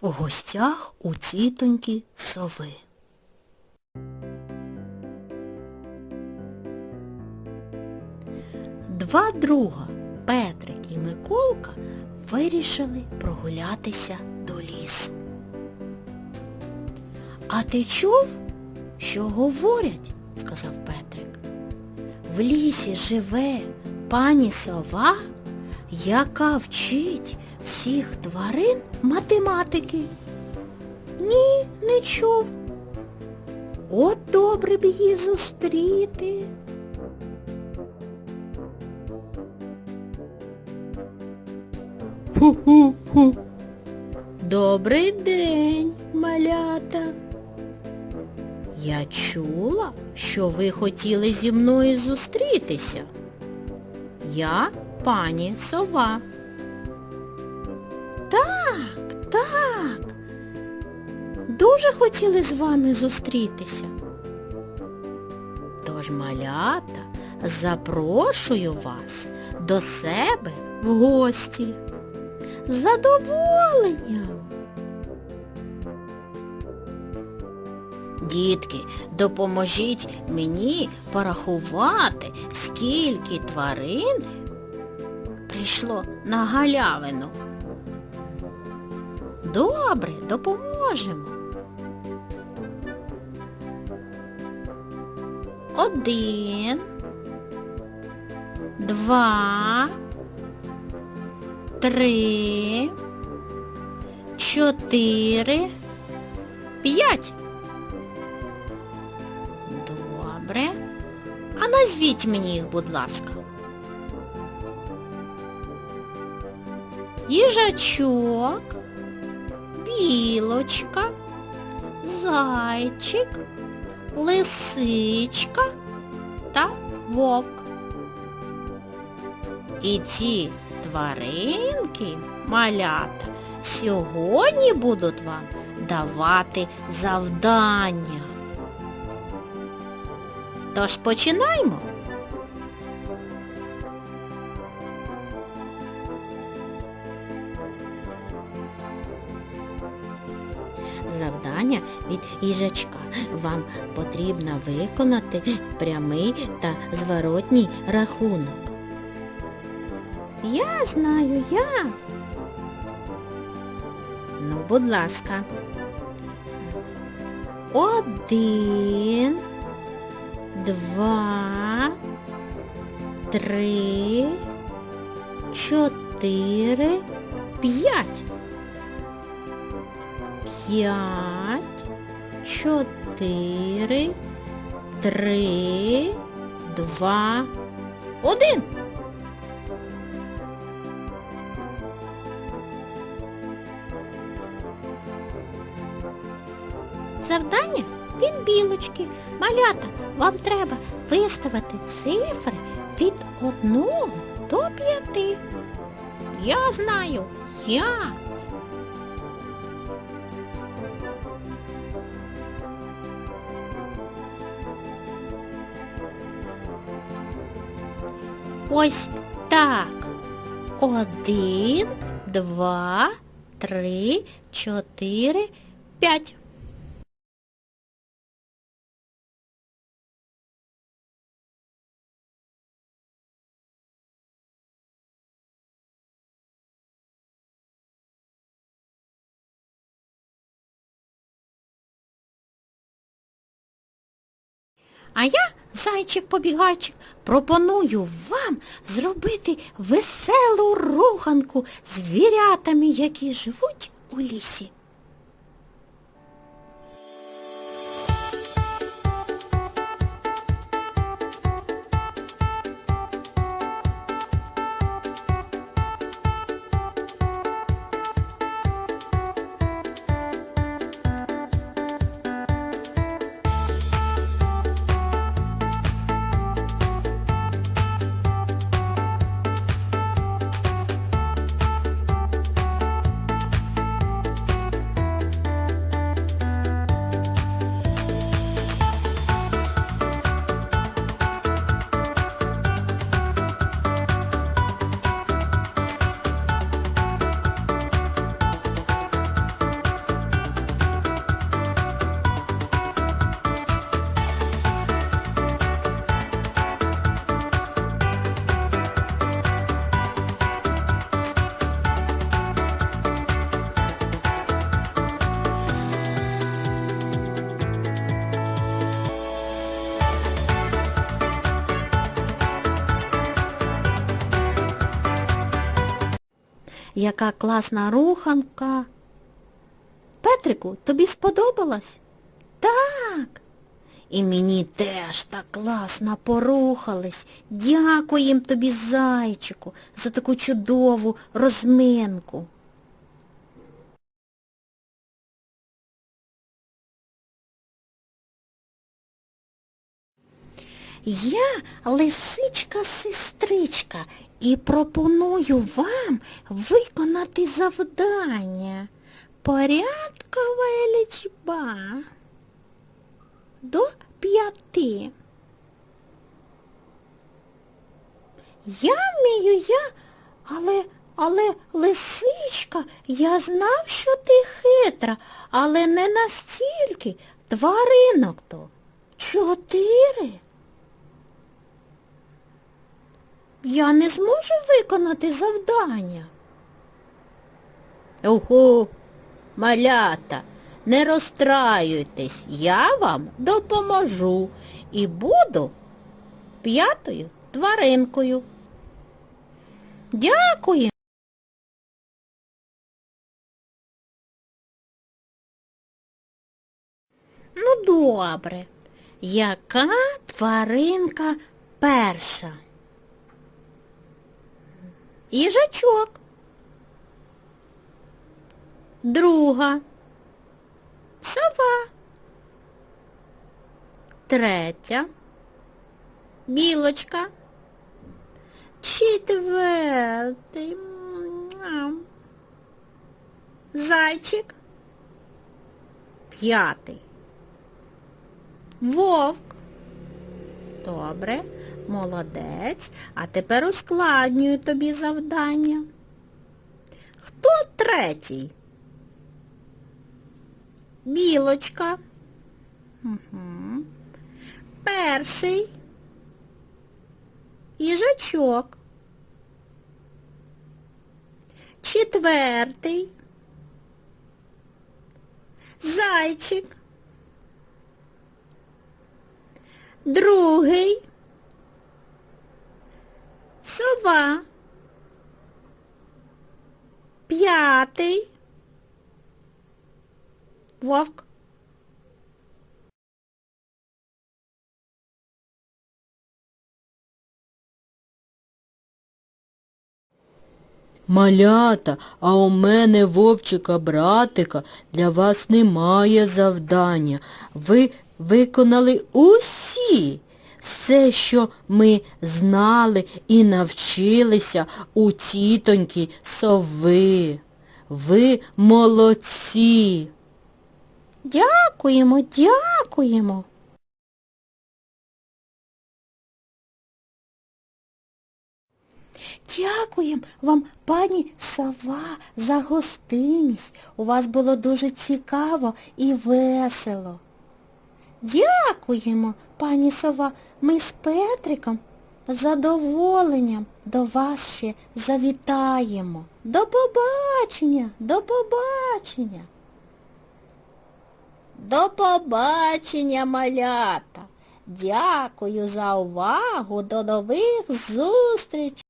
в гостях у тітоньки сови. Два друга, Петрик і Миколка, вирішили прогулятися до лісу. А ти чув, що говорять? сказав Петрик. В лісі живе пані сова, яка вчить всіх тварин математики. Ні, не чув. От добре б її зустріти. Ху-ху-ху. Добрий день, малята. Я чула, що ви хотіли зі мною зустрітися. Я пані сова. Так, так. Дуже хотіли з вами зустрітися. Тож, малята, запрошую вас до себе в гості. З задоволенням. Дітки, допоможіть мені порахувати, скільки тварин прийшло на галявину. Добре, допоможемо. Один, два, три, чотири, п'ять. Добре. А назвіть мені їх, будь ласка. Їжачок, білочка, зайчик, лисичка та вовк. І ці тваринки, малята, сьогодні будуть вам давати завдання. Тож починаймо. Завдання від їжачка. Вам потрібно виконати прямий та зворотній рахунок. Я знаю, я. Ну, будь ласка. Один, два, три, чотири, п'ять. П'ять, чотири, три, два, один. Завдання від білочки. Малята, вам треба виставити цифри від 1 до 5. Я знаю, я. Ось так. Один, два, три, чотири, п'ять. А я, зайчик-побігайчик, пропоную вам зробити веселу руханку з вірятами, які живуть у лісі. Яка класна руханка. Петрику, тобі сподобалось? Так. І мені теж так класно порухались. Дякуєм тобі, зайчику, за таку чудову розминку. Я лисичка-сестричка і пропоную вам виконати завдання. Порядкова лічба до п'яти. Я вмію я, але, але, лисичка, я знав, що ти хитра, але не настільки. Тваринок то. Чотири. Я не зможу виконати завдання. Ого, малята, не розстраюйтесь, я вам допоможу і буду п'ятою тваринкою. Дякую. Ну, добре. Яка тваринка перша? Їжачок. Друга. Сова. Третя. Білочка. Четвертий. Зайчик. П'ятий. Вовк. Добре, молодець. А тепер ускладнюю тобі завдання. Хто третій? Білочка. Угу. Перший. Їжачок. Четвертий. Зайчик. Другий. Сова. П'ятий. Вовк. Малята, а у мене вовчика братика для вас немає завдання. Ви виконали усі. Все, що ми знали і навчилися у тітоньки сови. Ви молодці. Дякуємо, дякуємо. Дякуємо вам, пані Сова, за гостинність. У вас було дуже цікаво і весело. Дякуємо, пані Сова. Ми з Петриком задоволенням до вас ще завітаємо. До побачення, до побачення. До побачення, малята. Дякую за увагу. До нових зустрічей.